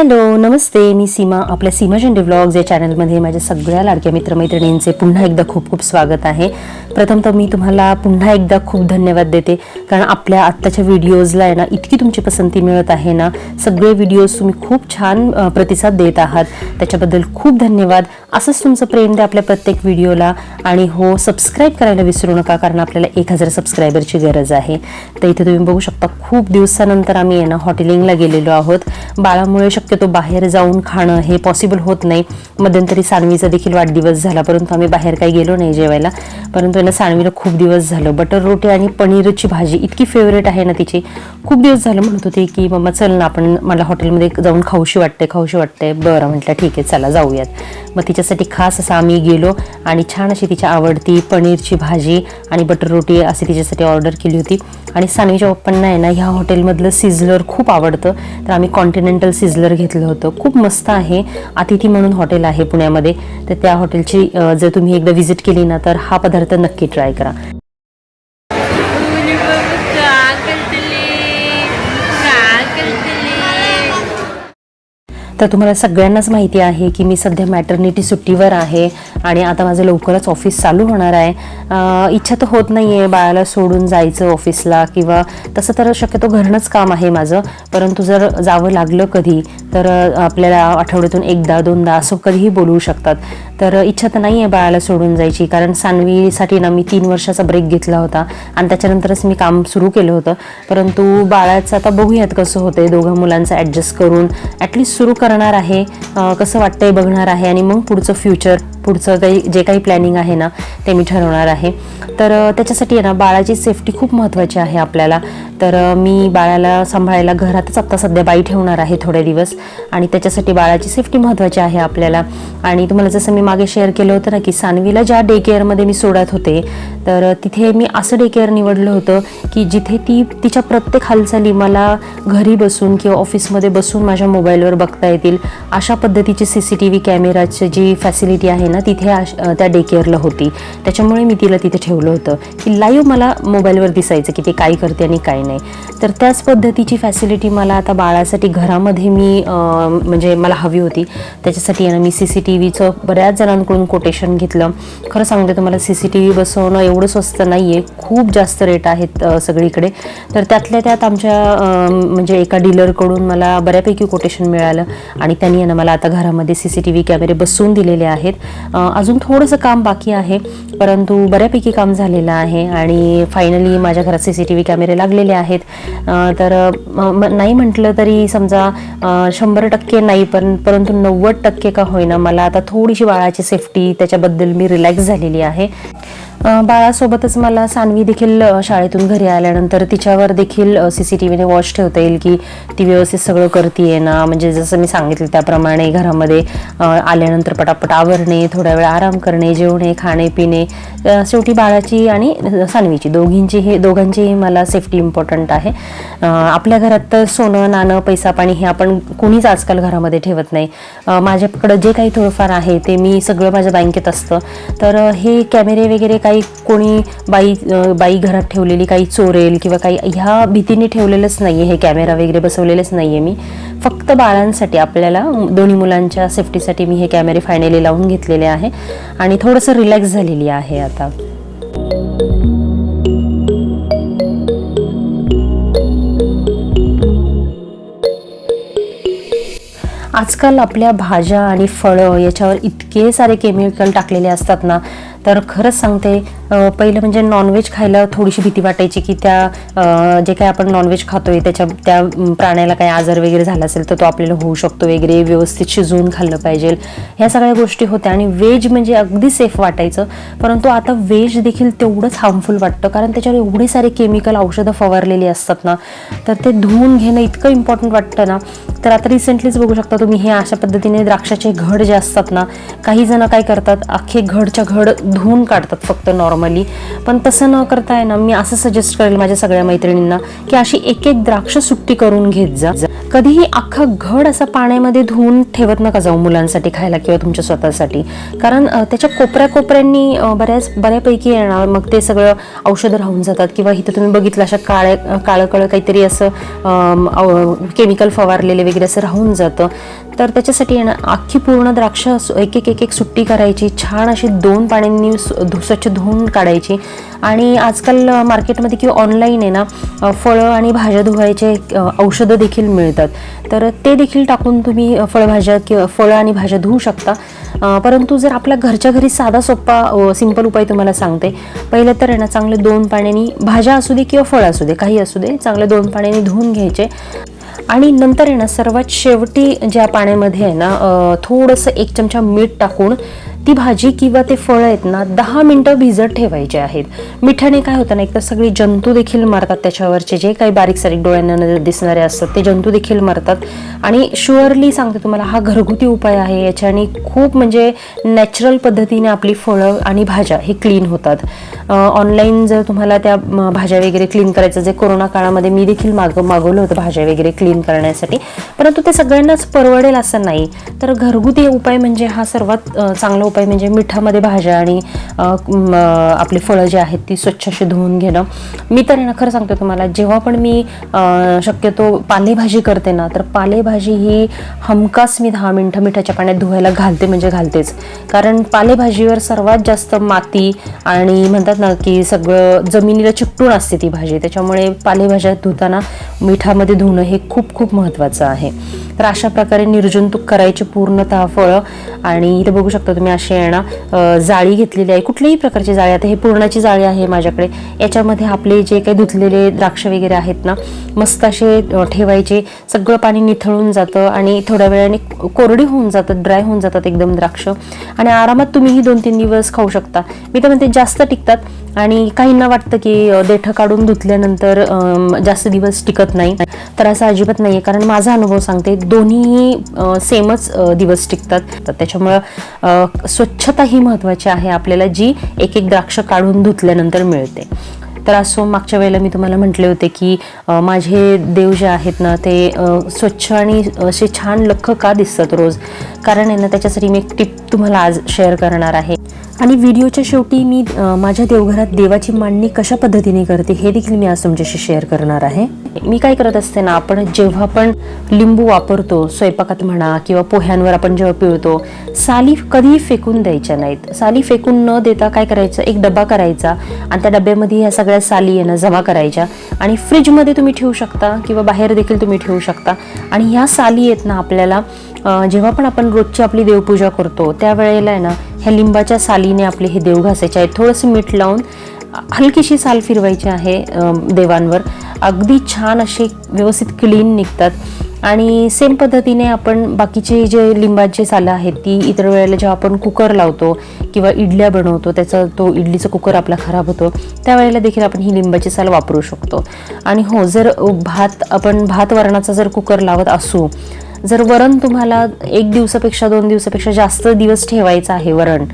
Halo नमस्ते मी सीमा. आपल्या सीमा झेंडे vlogs या चॅनलमध्ये माझ्या सगळ्या लाडक्या मित्रमैत्रिणींचे पुन्हा एकदा खूप खूप स्वागत आहे. प्रथम तर मी तुम्हाला पुन्हा एकदा खूप धन्यवाद देते कारण आपल्या आत्ताच्या व्हिडिओजला आहे ना इतकी तुमची पसंती मिळत आहे ना सगळे व्हिडिओज तुम्ही खूप छान प्रतिसाद देत आहात. त्याच्याबद्दल खूप धन्यवाद. असंच तुमचं प्रेम द्या आपल्या प्रत्येक व्हिडिओला आणि हो सबस्क्राईब करायला विसरू नका कारण आपल्याला एक हजार सबस्क्रायबरची गरज आहे. तर इथे तुम्ही बघू शकता खूप दिवसानंतर आम्ही आहे ना हॉटेलिंगला गेलेलो आहोत. बाळामुळे शक्यतो बाहेर बाहेर जाऊन खाणं हे पॉसिबल होत नाही. मध्यंतरी सानवीचा देखील वाढदिवस झाला परंतु आम्ही बाहेर काही गेलो नाही जेवायला. परंतु आहे सानवीला खूप दिवस झालं. बटर रोटी आणि पनीरची भाजी इतकी फेवरेट आहे ना तिची. खूप दिवस झालं म्हणत होते की मम्मा चल ना आपण मला हॉटेलमध्ये जाऊन खाऊशी वाटते खाऊशी वाटते. बरं म्हटलं ठीक आहे चला जाऊयात. मग तिच्यासाठी खास असं आम्ही गेलो आणि छान अशी तिच्या आवडती पनीरची भाजी आणि बटर रोटी अशी तिच्यासाठी ऑर्डर केली होती. आणि सानवीच्या पप्पांना आहे ना ह्या हॉटेलमधलं सिझलर खूप आवडतं. तर आम्ही कॉन्टिनेंटल सिझलर घेतलं होतं. खूप मस्त आहे. अतिथी म्हणून हॉटेल आहे पुण्यामध्ये. तर त्या हॉटेलची जर तुम्ही एकदा व्हिजिट केली ना तर हा पदार्थ नक्की ट्राय करा. तर तुम्हाला सगळ्यांनाच माहिती आहे की मी सध्या मॅटर्निटी सुट्टीवर आहे आणि आता माझं लवकरच ऑफिस चालू होणार आहे. इच्छा तर होत नाही आहे बाळाला सोडून जायचं ऑफिसला किंवा तसं तर शक्यतो घरनंच काम आहे माझं. परंतु जर जावं लागलं कधी तर आपल्याला आठवड्यातून एकदा दोनदा असं कधीही बोलवू शकतात. तर इच्छा तर नाही आहे बाळाला सोडून जायची कारण सानवीसाठी ना मी तीन वर्षाचा ब्रेक घेतला होता आणि त्याच्यानंतरच मी काम सुरू केलं होतं. परंतु बाळाचं आता बघूयात कसं होतं दोघं मुलांचं ॲडजस्ट करून ॲटलिस्ट सुरू कर करणार आहे कसं वाटतंय बघणार आहे आणि मग पुढचं फ्युचर पुढचं काही जे काही प्लॅनिंग आहे ना ते मी ठरवणार आहे. तर त्याच्यासाठी आहे ना बाळाची सेफ्टी खूप महत्त्वाची आहे आपल्याला. तर मी बाळाला सांभाळायला घरातच आत्ता सध्या बाई ठेवणार आहे थोडे दिवस. आणि त्याच्यासाठी बाळाची सेफ्टी महत्त्वाची आहे आपल्याला. आणि तुम्हाला जसं मी मागे शेअर केलं होतं ना की सानवीला ज्या डे केअरमध्ये मी सोडत होते तर तिथे मी असं डे केअर निवडलं होतं की जिथे ती तिच्या प्रत्येक हालचाली मला घरी बसून किंवा ऑफिसमध्ये बसून माझ्या मोबाईलवर बघता येतील अशा पद्धतीची सी सी टी व्ही कॅमेराची जी फॅसिलिटी आहे ना तिथे त्या डे केअरला होती. त्याच्यामुळे मी तिला तिथे ठेवलं होतं. की लाईव्ह मला मोबाईलवर दिसायचं की ते काय करते आणि काय नाही. तर त्याच पद्धतीची फॅसिलिटी मला आता बाळासाठी घरामध्ये मी म्हणजे मला हवी होती. त्याच्यासाठी आहे ना मी सी सी टी व्हीचं बऱ्याच जणांकडून कोटेशन घेतलं. खरं सांगते तुम्हाला सी सी टी व्ही बसवणं एवढं स्वस्त नाही आहे खूप जास्त रेट आहेत सगळीकडे. तर त्यातल्या त्यात आमच्या म्हणजे एका डीलरकडून मला बऱ्यापैकी कोटेशन मिळालं. आणि त्यांनी आहे ना मला आता घरामध्ये सी सी टी व्ही कॅमेरे बसवून दिलेले आहेत. अजून थोडंसं काम बाकी आहे परंतु बऱ्यापैकी काम झालेलं आहे आणि फायनली माझ्या घरात सी सी टी व्ही कॅमेरे लागलेले आहेत. तर नाही म्हटलं तरी समजा शंभर टक्के नाही पण परंतु नव्वद टक्के का होईना मला आता थोडीशी बाळाची सेफ्टी त्याच्याबद्दल मी रिलॅक्स झालेली आहे. बाळासोबतच मला सानवी देखील शाळेतून घरी आल्यानंतर तिच्यावर देखील सी सी टी व्हीने वॉच ठेवता येईल की ती व्यवस्थित सगळं करते ना? म्हणजे जसं मी सांगितलं त्याप्रमाणे घरामध्ये आल्यानंतर पटापट आवरणे थोड्या वेळ आराम करणे जेवणे खाणे पिणे शेवटी बाळाची आणि सानवीची दोघींची हे दोघांचीही मला सेफ्टी इम्पॉर्टंट आहे. आपल्या घरात तर सोनं नाणं पैसा पाणी हे आपण कोणीच आजकाल घरामध्ये ठेवत नाही. माझ्याकडं जे काही थोडंफार आहे ते मी सगळं माझ्या बँकेत असतं. तर हे कॅमेरे वगैरे काय काही कोणी बाई बाई घरात ठेवलेली काही चोरेल किंवा काही ह्या भीतीने ठेवलेलंच नाही आहे हे कॅमेरा वगैरे बसवलेलेच नाही आहे मी. फक्त बाळांसाठी आपल्याला दोन्ही मुलांच्या सेफ्टीसाठी मी हे कॅमेरे फायनली लावून घेतलेले आहे आणि थोडंसं रिलॅक्स झालेली आहे आता. आजकाल आपल्या भाज्या आणि फळं याच्यावर इतके सारे केमिकल टाकलेले असतात ना तर खरंच सांगते पहिलं म्हणजे नॉनव्हेज खायला थोडीशी भीती वाटायची की त्या जे काय आपण नॉनव्हेज खातोय त्याच्या त्या प्राण्याला काही आजार वगैरे झाला असेल तर तो आपल्याला होऊ शकतो वगैरे व्यवस्थित शिजवून खाल्लं पाहिजे. ह्या सगळ्या गोष्टी होत्या आणि व्हेज म्हणजे अगदी सेफ वाटायचं. परंतु आता व्हेज देखील तेवढंच हार्मफुल वाटतं कारण त्याच्यावर एवढे सारे केमिकल औषधं फवारलेली असतात ना तर ते धुवून घेणं इतकं इम्पॉर्टंट वाटतं ना. तर आता रिसेंटलीच बघू शकता तुम्ही हे अशा पद्धतीने द्राक्षाचे घड जे असतात ना काही जण काय करतात अख्खे घडच्या घड धुवून काढतात फक्त नॉर्मल पण तसं न करता आहे ना मी असं सजेस्ट करेल माझ्या सगळ्या मैत्रिणींना की अशी एक एक द्राक्ष सुट्टी करून घेत जा. कधीही अख्खा घड असा पाण्यामध्ये धुवून ठेवत नका जाऊ मुलांसाठी खायला किंवा तुमच्या स्वतःसाठी. कारण त्याच्या कोपऱ्या कोपऱ्यांनी बऱ्याच बऱ्यापैकी येणार. मग ते सगळं औषधं राहून जातात. किंवा इथं तुम्ही बघितलं अशा काळ्या काळं काळं काहीतरी असं केमिकल फवारलेले वगैरे असं राहून जातं. तर त्याच्यासाठी आहे ना अख्खी पूर्ण द्राक्ष एक एक एक एक सुट्टी करायची. छान अशी दोन पाण्यांनी धु- स्वच्छ धुवून काढायची. आणि आजकाल मार्केटमध्ये किंवा ऑनलाईन आहे ना फळं आणि भाज्या धुवायचे औषधं देखील मिळतात. तर ते देखील टाकून तुम्ही फळभाज्या किंवा फळं आणि भाज्या धुवू शकता. परंतु जर आपल्या घरच्या घरी साधा सोपा सिंपल उपाय तुम्हाला सांगते. पहिलं तर आहे ना चांगले दोन पाण्याने भाज्या असू दे किंवा फळं असू दे काही असू दे चांगले दोन पाण्याने धुवून घ्यायचे. आणि नंतर आहे ना सर्वात शेवटी ज्या पाण्यामध्ये आहे ना थोडंसं एक चमचा मीठ टाकून ती भाजी किंवा ते फळं आहेत ना दहा मिनटं भिजत ठेवायचे आहेत. मिठाने काय होतं ना एक तर सगळे जंतू देखील मारतात त्याच्यावरचे जे काही बारीक सारीक डोळ्यांना दिसणारे असतात ते जंतू देखील मारतात. आणि शुअरली सांगते तुम्हाला हा घरगुती उपाय आहे याच्याने खूप म्हणजे नॅचरल पद्धतीने आपली फळं आणि भाज्या हे क्लीन होतात. ऑनलाईन जर तुम्हाला त्या भाज्या वगैरे क्लीन करायचं जे कोरोना काळामध्ये मी देखील माग मागवलं होतं भाज्या वगैरे क्लीन करण्यासाठी. परंतु ते सगळ्यांनाच परवडेल असं नाही. तर घरगुती उपाय म्हणजे हा सर्वात चांगला उपाय म्हणजे मिठामध्ये भाज्या आणि आपली फळं जी आहेत ती स्वच्छ अशी धुवून घेणं. मी तर आहे ना खरं सांगते तुम्हाला जेव्हा पण मी शक्यतो पालेभाजी करते ना तर पालेभाजी ही हमखास मी दहा मिनटं मिठाच्या पाण्यात धुवायला घालते म्हणजे घालतेच. कारण पालेभाजीवर सर्वात जास्त माती आणि म्हणतात ना की सगळं जमिनीला चिकटून असते ती भाजी. त्याच्यामुळे पालेभाज्या धुताना मिठामध्ये धुणं हे खूप खूप महत्त्वाचं आहे. तर अशा प्रकारे निर्जंतुक करायची पूर्णतः फळं आणि इथे बघू शकता तुम्ही अशी आहे ना जाळी घेतलेली आहे. कुठल्याही प्रकारची जाळी आता हे पूर्णाची जाळी आहे माझ्याकडे. याच्यामध्ये आपले जे काही धुतलेले द्राक्ष वगैरे आहेत ना मस्त असे ठेवायचे. सगळं पाणी निथळून जातं आणि थोड्या वेळाने कोरडी होऊन जातात ड्राय होऊन जातात एकदम द्राक्ष. आणि आरामात तुम्हीही दोन तीन दिवस खाऊ शकता. मी तर म्हणते जास्त टिकतात आणि काहींना वाटतं की देठं काढून धुतल्यानंतर जास्त दिवस टिकत नाही. तर असं अजिबात नाही आहे कारण माझा अनुभव सांगते दोन्ही सेमच दिवस टिकतात. तर त्याच्यामुळं स्वच्छता ही महत्त्वाची आहे. आपल्याला जी एक एक द्राक्ष काढून धुतल्यानंतर मिळते. तर असो मागच्या वेळेला मी तुम्हाला म्हटले होते की माझे देव जे आहेत ना ते स्वच्छ आणि असे छान लख्ख का दिसतात रोज? कारण आहे ना त्याच्यासाठी मी एक टिप तुम्हाला आज शेअर करणार आहे. आणि व्हिडिओच्या शेवटी मी माझ्या देवघरात देवाची मांडणी कशा पद्धतीने करते हे देखील मी आज तुमच्याशी शेअर करणार आहे. मी काय करत असते ना आपण जेव्हा पण लिंबू वापरतो स्वयंपाकात म्हणा किंवा पोह्यांवर आपण जेव्हा पिळतो साली कधीही फेकून द्यायच्या नाहीत. साली फेकून न देता काय करायचं एक डबा करायचा आणि त्या डब्यामध्ये ह्या सगळ्या साली आहे ना जमा करायच्या आणि फ्रीजमध्ये तुम्ही ठेवू शकता किंवा बाहेर देखील तुम्ही ठेवू शकता. आणि ह्या साली आहेत ना आपल्याला जेव्हा पण आपण रोजची आपली देवपूजा करतो त्यावेळेला आहे ना ह्या लिंबाच्या सालीने आपले हे देव घासायचे आहेत. थोडंसं मीठ लावून हलकीशी साल फिरवायची आहे देवांवर. अगदी छान असे व्यवस्थित क्लीन निघतात. आणि सेम पद्धतीने आपण बाकीचे जे लिंबाचे सालं आहेत ती इतर वेळेला जेव्हा आपण कुकर लावतो किंवा इडल्या बनवतो त्याचा तो इडलीचा कुकर आपला खराब होतो त्यावेळेला देखील आपण ही लिंबाची साल वापरू शकतो. आणि हो जर भात आपण भात वरणाचा जर कुकर लावत असू जर वरण तुम्हाला एक दिवसापेक्षा दोन दिवसापेक्षा जास्त दिवस ठेवायचं आहे वरण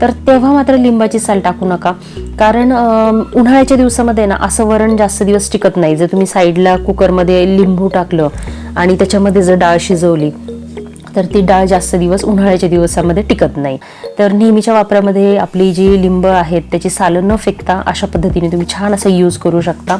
तर तेव्हा मात्र लिंबाची साल टाकू नका. कारण उन्हाळ्याच्या दिवसामध्ये ना असं वरण जास्त दिवस टिकत नाही. जर तुम्ही साईडला कुकरमध्ये लिंबू टाकलं आणि त्याच्यामध्ये जर डाळ शिजवली तर ती डाळ जास्त दिवस उन्हाळ्याच्या दिवसामध्ये टिकत नाही. तर नेहमीच्या वापरामध्ये आपली जी लिंब आहेत त्याची सालं न फेकता अशा पद्धतीने तुम्ही छान असं यूज करू शकता.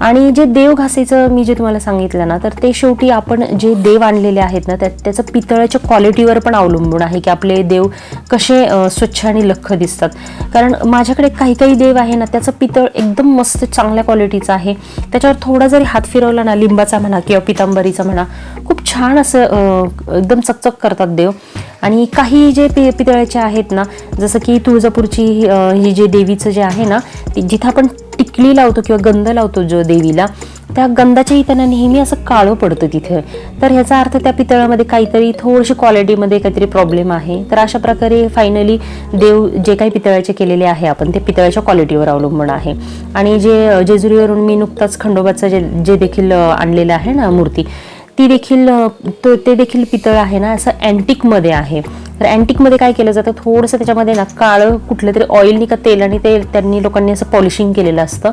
आणि जे देव घासायचं मी जे तुम्हाला सांगितलं ना तर ते शेवटी आपण जे देव आणलेले आहेत ना त्या त्याचं पितळाच्या क्वालिटीवर पण अवलंबून आहे की आपले देव कसे स्वच्छ आणि लख्ख दिसतात. कारण माझ्याकडे काही काही देव आहे ना त्याचं पितळ एकदम मस्त चांगल्या क्वालिटीचं आहे. त्याच्यावर थोडा जरी हात फिरवला ना लिंबाचा म्हणा किंवा पितांबरीचा म्हणा खूप छान असं एकदम चकचक करतात देव. आणि काही जे पि पितळ्याचे आहेत ना जसं की तुळजापूरची ही जे देवीचं जे आहे ना जिथं आपण टिकली लावतो किंवा गंध लावतो जो देवीला त्या गंधाच्या त्यांना नेहमी असं काळं पडतं तिथे. तर ह्याचा अर्थ त्या पितळामध्ये काहीतरी थोडीशी क्वालिटीमध्ये काहीतरी प्रॉब्लेम आहे. तर अशा प्रकारे फायनली देव जे काही पितळाचे केलेले आहे आपण ते पितळाच्या क्वालिटीवर अवलंबून आहे. आणि जे जेजुरीवरून मी नुकताच खंडोबाचं जे जे देखील आणलेलं आहे ना मूर्ती ती देखील तो ते देखील पितळ आहे ना असं अँटिकमध्ये आहे. तर अँटिकमध्ये काय केलं जातं थोडंसं त्याच्यामध्ये ना काळं कुठलं तरी ऑइलनी का तेल आणि ते त्यांनी लोकांनी असं पॉलिशिंग केलेलं असतं.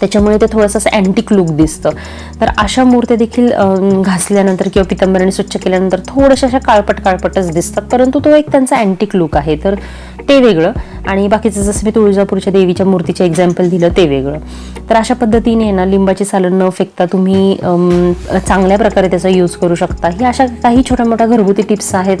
त्याच्यामुळे ते थोडंसं असं अँटिक लुक दिसतं. तर अशा मूर्त्या देखील घासल्यानंतर किंवा पितंबराने स्वच्छ केल्यानंतर थोड्याशा अशा काळपट काळपटच दिसतात. परंतु तो एक त्यांचा अँटिक लुक आहे. तर ते वेगळं. आणि बाकीचं जसं मी तुळजापूरच्या देवीच्या मूर्तीचे एक्झाम्पल दिलं ते वेगळं. तर अशा पद्धतीने ना लिंबाची सालं न फेकता तुम्ही चांगल्या प्रकारे त्याचा यूज करू शकता. ही अशा काही छोट्या मोठ्या घरगुती टिप्स आहेत.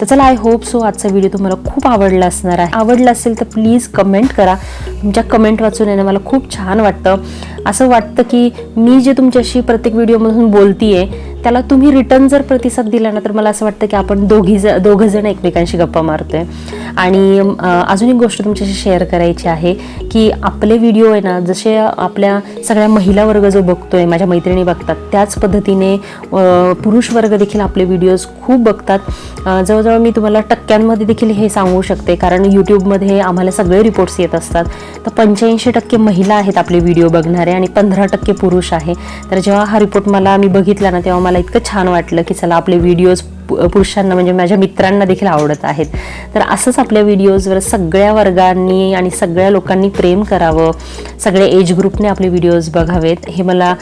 तर चला आय होप सो आजचा व्हिडिओ तुम्हाला खूप आवडला असणार आहे. आवडला असेल तर प्लीज कमेंट करा. तुमच्या कमेंट वाचून आहे ना मला खूप छान वाटतं. असं वाटतं की मी जे तुमच्याशी प्रत्येक व्हिडिओमधून बोलतीये त्याला तुम्ही रिटर्न जर प्रतिसाद दिला ना तर मला असं वाटतं की आपण दोघी ज दोघं जण एकमेकांशी गप्पा मारतोय. आणि अजून एक गोष्ट तुमच्याशी शेअर करायची आहे की आपले व्हिडिओ आहे ना जसे आपल्या सगळ्या महिला वर्ग जो बघतोय माझ्या मैत्रिणी बघतात त्याच पद्धतीने पुरुष वर्ग देखील आपले व्हिडिओज खूप बघतात. जवळजवळ जवळजवळ मी तुम्हाला टक्क्यांमध्ये देखील हे सांगू शकते कारण यूट्यूबमध्ये आम्हाला सगळे रिपोर्ट्स येत असतात. तर पंच्याऐंशी टक्के महिला आहेत आपले व्हिडिओ बघणारे आणि पंधरा टक्के पुरुष आहे. तर जेव्हा हा रिपोर्ट मला मी बघितला ना तेव्हा मला इतकं छान वाटलं की चला आपले व्हिडिओज पुरुषांना म्हणजे माझ्या मित्रांना देखील आवडत आहेत. तर असंच आपल्या व्हिडिओजवर सगळ्या वर्गांनी आणि सगळ्या लोकांनी प्रेम करावं. सगळ्या एज ग्रुपने आपले व्हिडिओज बघावेत. हे मला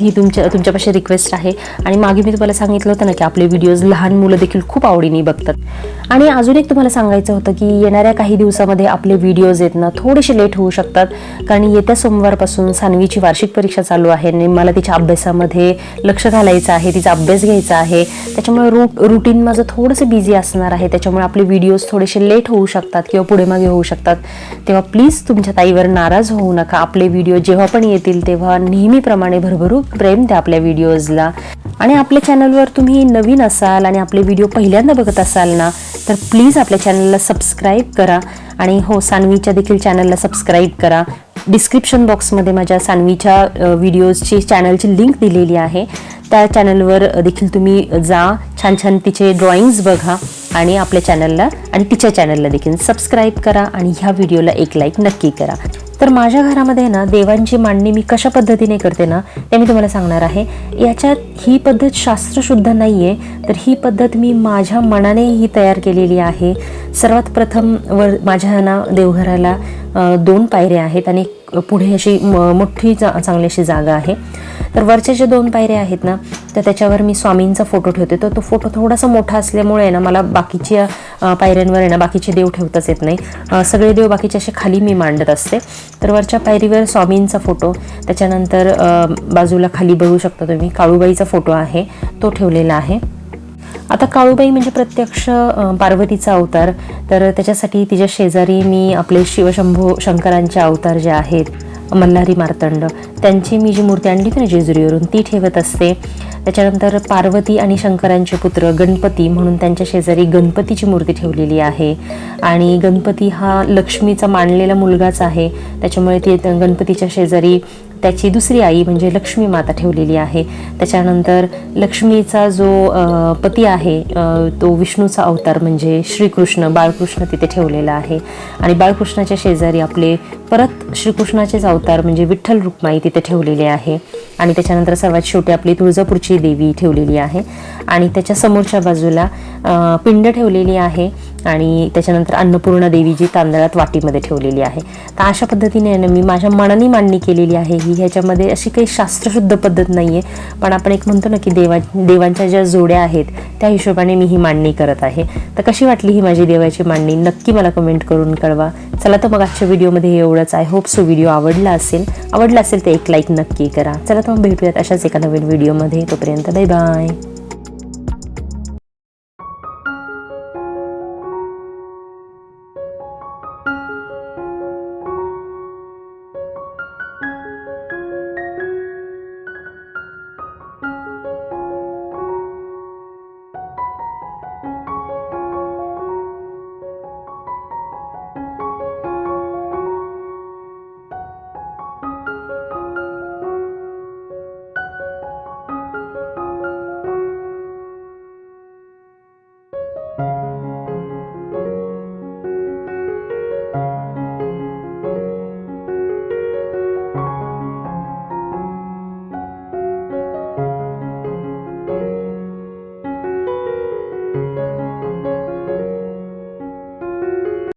ही तुमच्या तुमच्यापाशी रिक्वेस्ट आहे. आणि मागे मी तुम्हाला सांगितलं होतं ना की आपले व्हिडिओज लहान मुलं देखील खूप आवडीने बघतात. आणि अजून एक तुम्हाला सांगायचं होतं की येणाऱ्या काही दिवसामध्ये आपले व्हिडिओज आहेत ना थोडेसे लेट होऊ शकतात. कारण येत्या सोमवारपासून सानवीची वार्षिक परीक्षा चालू आहे आणि मला तिच्या अभ्यासामध्ये लक्ष घालायचं आहे तिचा अभ्यास घ्यायचा आहे. त्याच्यामुळे रूट रुटीन माझं थोडंसं बिझी असणार आहे त्याच्यामुळे आपले व्हिडिओज थोडेसे लेट होऊ शकतात किंवा पुढे मागे होऊ शकतात. तेव्हा प्लीज तुमच्या ताईवर नाराज होऊ नका. आपले व्हिडिओ जेव्हा पण येतील तेव्हा नेहमीप्रमाणे भरभरून प्रेम द्या आपल्या व्हिडिओजला आणि आपल्या चॅनलवर तुम्ही नवीन असाल आणि आपले व्हिडिओ पहिल्यांदा बघत असाल ना तर प्लीज आपल्या चॅनलला सबस्क्राईब करा. आणि हो सानवीच्या देखील चॅनलला सबस्क्राईब करा. डिस्क्रिप्शन बॉक्समध्ये माझ्या सानवीच्या व्हिडिओजची चॅनलची लिंक दिलेली आहे. त्या चॅनलवर देखील तुम्ही जा. छान छान तिचे ड्रॉइंग्स बघा. आणि आपल्या चॅनलला आणि तिच्या चॅनलला देखील सबस्क्राईब करा आणि ह्या व्हिडिओला एक लाईक नक्की करा. तर माझ्या घरामध्ये ना देवांची मांडणी मी कशा पद्धतीने करते ना ते मी तुम्हाला सांगणार आहे. याच्यात ही पद्धत शास्त्रशुद्ध नाही आहे तर ही पद्धत मी माझ्या मनाने ही तयार केलेली आहे. सर्वात प्रथम वर माझ्या ना देवघराला दोन पायऱ्या आहेत आणि पुढे अशी म- मोठी जा चांगली अशी जागा आहे. तर वरच्या ज्या दोन पायऱ्या आहेत ना तर त्याच्यावर मी स्वामींचा फोटो ठेवते. तर तो फोटो थोडासा मोठा असल्यामुळे आहे ना मला बाकीच्या पायऱ्यांवर आहे ना बाकीचे देव ठेवताच येत नाही. सगळे देव बाकीचे असे खाली मी मांडत असते. तर वरच्या पायरीवर स्वामींचा फोटो त्याच्यानंतर बाजूला खाली बघू शकता तुम्ही काळूबाईचा फोटो आहे तो ठेवलेला आहे. आता काळूबाई म्हणजे प्रत्यक्ष पार्वतीचा अवतार. तर त्याच्यासाठी तिच्या शेजारी मी आपले शिवशंभू शंकरांचे अवतार जे आहेत मल्हारी मार्तंड त्यांची मी जी मूर्ती आणली होती ना जेजुरीवरून ती ठेवत असते. त्याच्यानंतर पार्वती आणि शंकरांचे पुत्र गणपती म्हणून त्यांच्या शेजारी गणपतीची मूर्ती ठेवलेली आहे. आणि गणपती हा लक्ष्मीचा मानलेला मुलगाच आहे. त्याच्यामुळे ती गणपतीच्या शेजारी त्याची दुसरी आई म्हणजे लक्ष्मी माता ठेवलेली आहे. त्याच्यानंतर लक्ष्मीचा जो पती आहे तो विष्णूचा अवतार म्हणजे श्रीकृष्ण बाळकृष्ण तिथे ठेवलेला आहे. आणि बाळकृष्णाच्या शेजारी आपले परत श्रीकृष्णाचेच अवतार म्हणजे विठ्ठल रुक्माई तिथे ठेवलेले आहे. आणि त्याच्यानंतर सर्वात शेवटी आपली तुळजापूरची देवी ठेवलेली आहे. आणि त्याच्या समोरच्या बाजूला पिंड ठेवलेली आहे. आणि त्याच्यानंतर अन्नपूर्णा देवी जी तांदळात वाटीमध्ये ठेवलेली आहे. तर अशा पद्धतीने आहे ना मी माझ्या मनाने मांडणी केलेली आहे. ही ह्याच्यामध्ये अशी काही शास्त्रशुद्ध पद्धत नाही आहे पण आपण एक म्हणतो ना की देवा देवांच्या ज्या जोड्या आहेत त्या हिशोबाने मी ही मांडणी करत आहे. तर कशी वाटली ही माझी देवाची मांडणी? नक्की मला कमेंट करून कळवा. चला तर मग आजच्या व्हिडिओमध्ये एवढंच. आय होप सो व्हिडिओ आवडला असेल. आवडला असेल तर एक लाईक नक्की करा. चला तर मग भेटूयात अशाच एका नवीन व्हिडिओमध्ये. तोपर्यंत बाय बाय